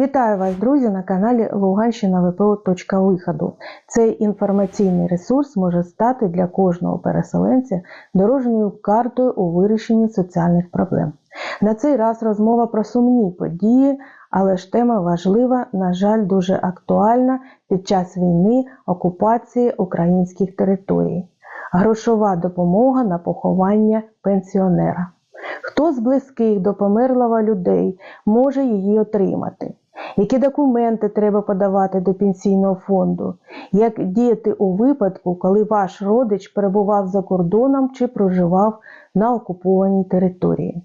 Вітаю вас, друзі, на каналі Луганщина ВПО. Виходу. Цей інформаційний ресурс може стати для кожного переселенця дорожньою картою у вирішенні соціальних проблем. На цей раз розмова про сумні події, але ж тема важлива, на жаль, дуже актуальна під час війни, окупації українських територій. Грошова допомога на поховання пенсіонера. Хто з близьких до померлого людей може її отримати? Які документи треба подавати до пенсійного фонду? Як діяти у випадку, коли ваш родич перебував за кордоном чи проживав на окупованій території?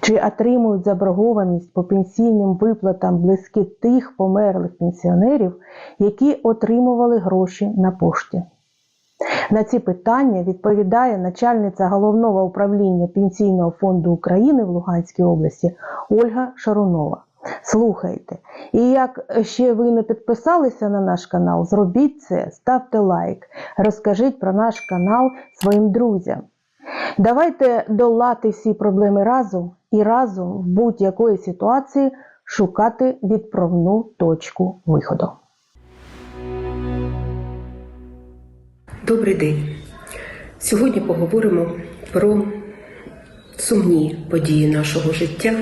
Чи отримують заборгованість по пенсійним виплатам близькі тих померлих пенсіонерів, які отримували гроші на пошті? На ці питання відповідає начальниця головного управління Пенсійного фонду України в Луганській області Ольга Шарунова. Слухайте, і як ще ви не підписалися на наш канал, зробіть це, ставте лайк, розкажіть про наш канал своїм друзям. Давайте долати всі проблеми разом і разом в будь-якої ситуації шукати відправну точку виходу. Добрий день. Сьогодні поговоримо про сумні події нашого життя,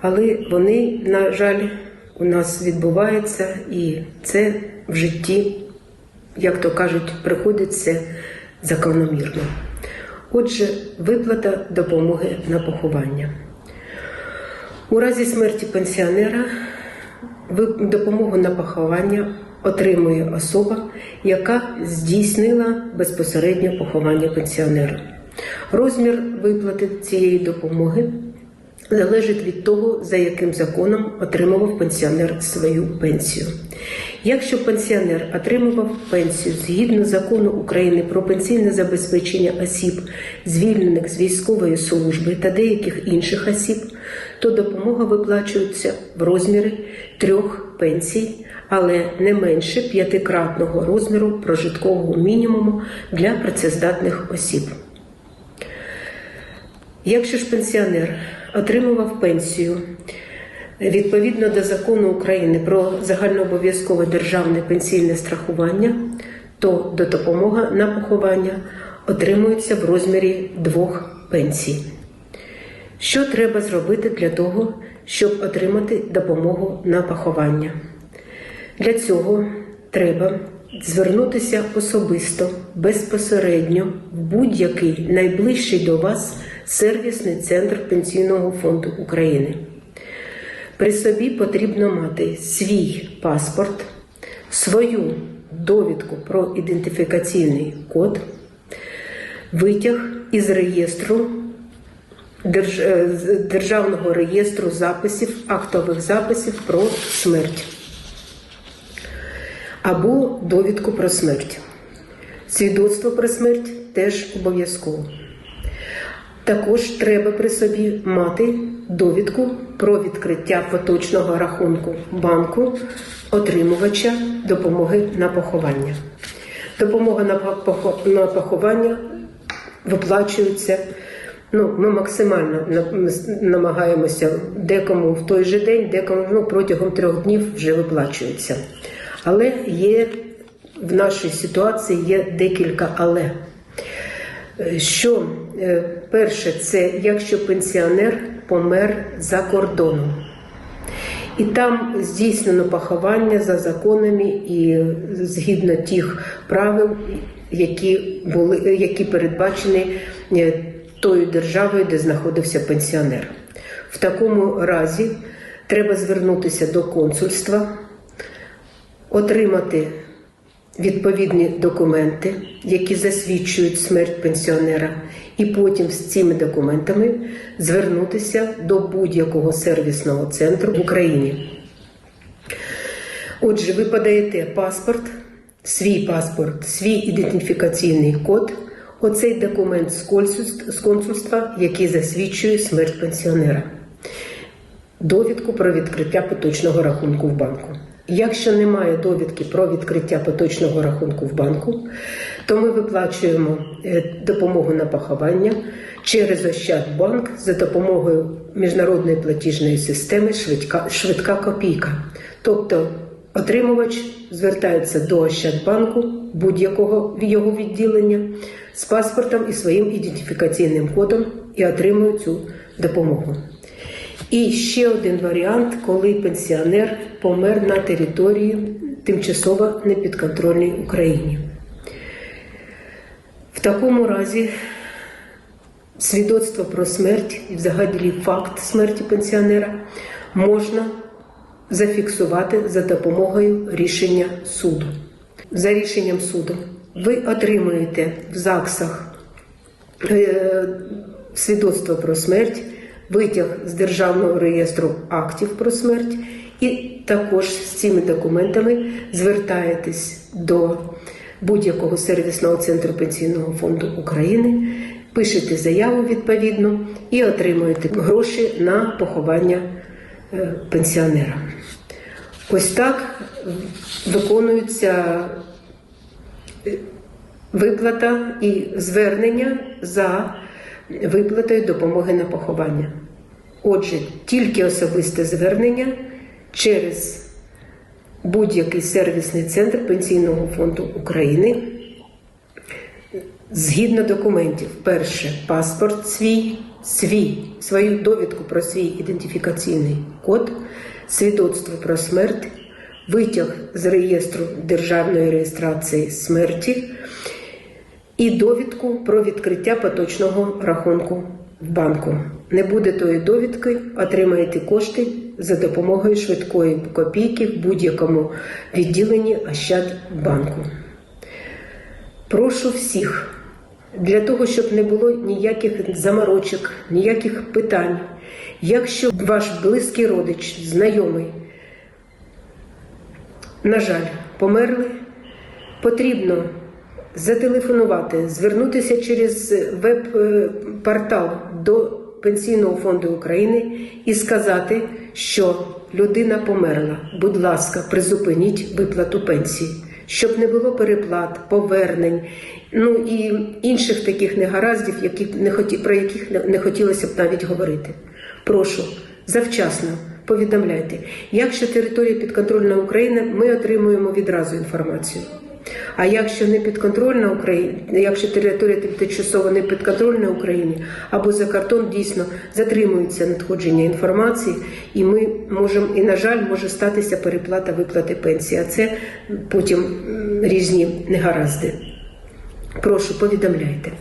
але вони, на жаль, у нас відбуваються, і це в житті, як то кажуть, приходиться закономірно. Отже, виплата допомоги на поховання. У разі смерті пенсіонера допомогу на поховання отримує особа, яка здійснила безпосередньо поховання пенсіонера. Розмір виплати цієї допомоги залежить від того, за яким законом отримував пенсіонер свою пенсію. Якщо пенсіонер отримував пенсію згідно закону України про пенсійне забезпечення осіб, звільнених з військової служби та деяких інших осіб, то допомога виплачується в розмірі трьох пенсій, але не менше п'ятикратного розміру прожиткового мінімуму для працездатних осіб. Якщо ж пенсіонер отримував пенсію відповідно до закону України про загальнообов'язкове державне пенсійне страхування, то до допомога на поховання отримується в розмірі двох пенсій. Що треба зробити для того, щоб отримати допомогу на поховання? Для цього треба звернутися особисто, безпосередньо в будь-який найближчий до вас сервісний центр Пенсійного фонду України. При собі потрібно мати свій паспорт, свою довідку про ідентифікаційний код, витяг із реєстру е, Державного реєстру записів, актових записів про смерть або довідку про смерть. Свідоцтво про смерть теж обов'язково. Також треба при собі мати довідку про відкриття поточного рахунку банку отримувача допомоги на поховання. Допомога на поховання виплачується. Ну, ми максимально намагаємося декому в той же день, декому ну, протягом трьох днів вже виплачується. Але є в нашій ситуації є декілька але. Е, Що е, перше, це якщо пенсіонер помер за кордоном. І там здійснено поховання за законами і згідно тих правил, які були які передбачені е, тою державою, де знаходився пенсіонер. В такому разі треба звернутися до консульства, отримати відповідні документи, які засвідчують смерть пенсіонера, і потім з цими документами звернутися до будь-якого сервісного центру в Україні. Отже, ви подаєте паспорт, свій паспорт, свій ідентифікаційний код, оцей документ з консульства, який засвідчує смерть пенсіонера довідку про відкриття поточного рахунку в банку. Якщо немає довідки про відкриття поточного рахунку в банку, то ми виплачуємо е, допомогу на поховання через Ощадбанк за допомогою міжнародної платіжної системи швидка, швидка копійка. Тобто отримувач звертається до Ощадбанку будь-якого його відділення з паспортом і своїм ідентифікаційним кодом і отримує цю допомогу. І ще один варіант, коли пенсіонер помер на території тимчасово непідконтрольній Україні. В такому разі свідоцтво про смерть і взагалі факт смерті пенсіонера можна зафіксувати за допомогою рішення суду. За рішенням суду ви отримуєте в ЗАГСах е, свідоцтво про смерть, витяг з Державного реєстру актів про смерть, і також з цими документами звертаєтесь до будь-якого сервісного центру Пенсійного фонду України, пишете заяву відповідну і отримуєте гроші на поховання е, пенсіонера. Ось так виконуються виплата і звернення за виплатою допомоги на поховання. Отже, тільки особисте звернення через будь-який сервісний центр Пенсійного фонду України. Згідно документів, перше паспорт свій, свій, свою довідку про свій ідентифікаційний код, свідоцтво про смерть, витяг з реєстру державної реєстрації смерті і довідку про відкриття поточного рахунку в банку. Не буде тої довідки, отримаєте кошти за допомогою швидкої копійки в будь-якому відділенні Ощадбанку. Прошу всіх, для того, щоб не було ніяких заморочок, ніяких питань. Якщо ваш близький родич, знайомий, на жаль, померли, потрібно зателефонувати, звернутися через веб-портал до Пенсійного фонду України і сказати, що людина померла. Будь ласка, призупиніть виплату пенсії, щоб не було переплат, повернень, ну і інших таких негараздів, які не хоті, про яких не- хотілося б навіть говорити. Прошу завчасно повідомляйте. Якщо територія підконтрольна України, ми отримуємо відразу інформацію. А якщо не підконтрольна Україна, якщо територія тимчасово не підконтрольна Україні, або за кордон дійсно затримується надходження інформації, і ми можемо, і на жаль, може статися переплата виплати пенсії. А це потім різні негаразди. Прошу, повідомляйте.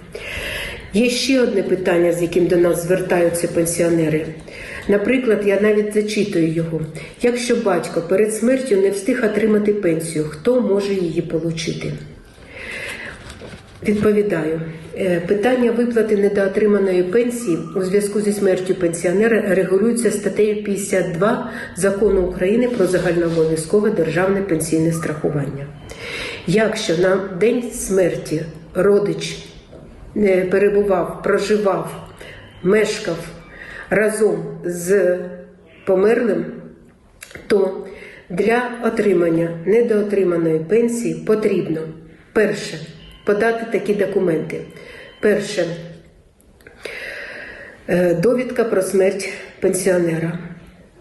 Є ще одне питання, з яким до нас звертаються пенсіонери. Наприклад, я навіть зачитую його. Якщо батько перед смертю не встиг отримати пенсію, хто може її отримати? Відповідаю, Е, питання виплати недоотриманої пенсії у зв'язку зі смертю пенсіонера регулюється статтею 52 закону України про загальнообов'язкове державне пенсійне страхування. Якщо на день смерті родич е, перебував, проживав, мешкав разом з померлим, то для отримання недоотриманої пенсії потрібно перше подати такі документи. Перше е, довідка про смерть пенсіонера.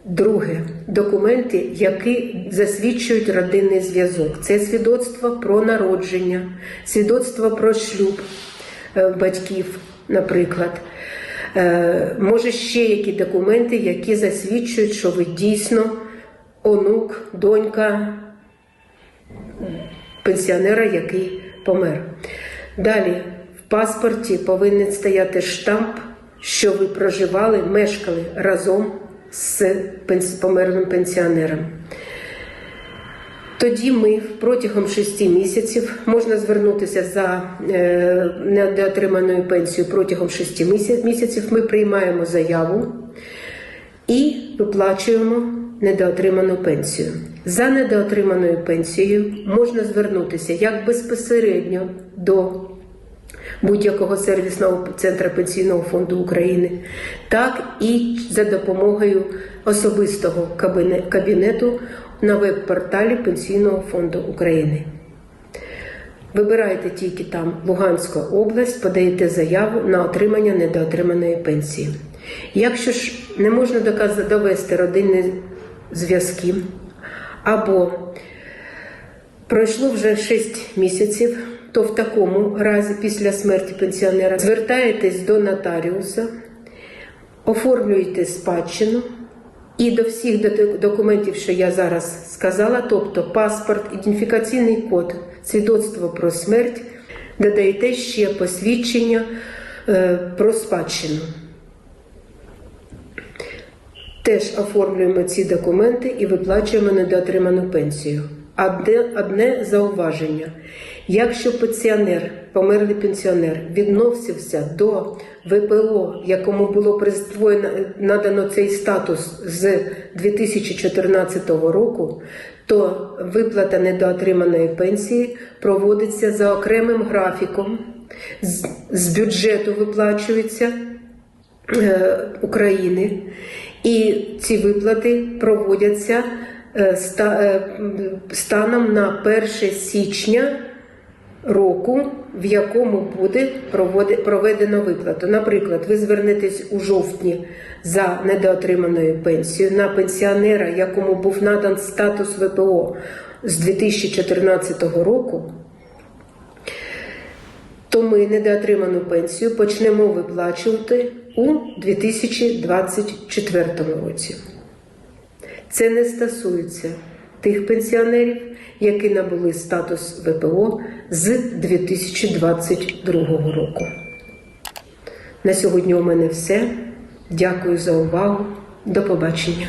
Друге документи, які засвідчують родинний зв'язок. Це свідоцтво про народження, свідоцтво про шлюб е, батьків, наприклад. Е, Може, ще які документи, які засвідчують, що ви дійсно онук, донька пенсіонера, який помер. Далі в паспорті повинен стояти штамп, що ви проживали, мешкали разом з померлим пенсіонером. Тоді ми протягом шести місяців можна звернутися за е, недоотриманою пенсією протягом шести місяців. Ми приймаємо заяву і виплачуємо недоотриману пенсію. За недоотриманою пенсією можна звернутися як безпосередньо до будь-якого сервісного центру Пенсійного фонду України, так і за допомогою особистого кабінету на веб-порталі Пенсійного фонду України. Вибираєте тільки там Луганська область, подаєте заяву на отримання недоотриманої пенсії. Якщо ж не можна довести родинні зв'язки, або пройшло вже 6 місяців, то в такому разі після смерті пенсіонера звертаєтесь до нотаріуса, оформлюєте спадщину. І до всіх документів, що я зараз сказала, тобто паспорт, ідентифікаційний код, свідоцтво про смерть, додаєте ще посвідчення е, про спадщину. Теж оформлюємо ці документи і виплачуємо недоотриману пенсію. Одне, зауваження. Якщо пенсіонер, померлий пенсіонер, відносився до ВПО, якому було присвоєно надано цей статус з 2014 року, то виплата недоотриманої пенсії проводиться за окремим графіком, з, бюджету виплачується е, України, і ці виплати проводяться е, е, станом на 1 січня року, в якому буде проведено виплату. Наприклад, ви звернетесь у жовтні за недоотриманою пенсією на пенсіонера, якому був надан статус ВПО з 2014 року то ми недоотриману пенсію почнемо виплачувати у 2024 році. Це не стосується тих пенсіонерів, які набули статус ВПО з 2022 року. На сьогодні у мене все. Дякую за увагу. До побачення.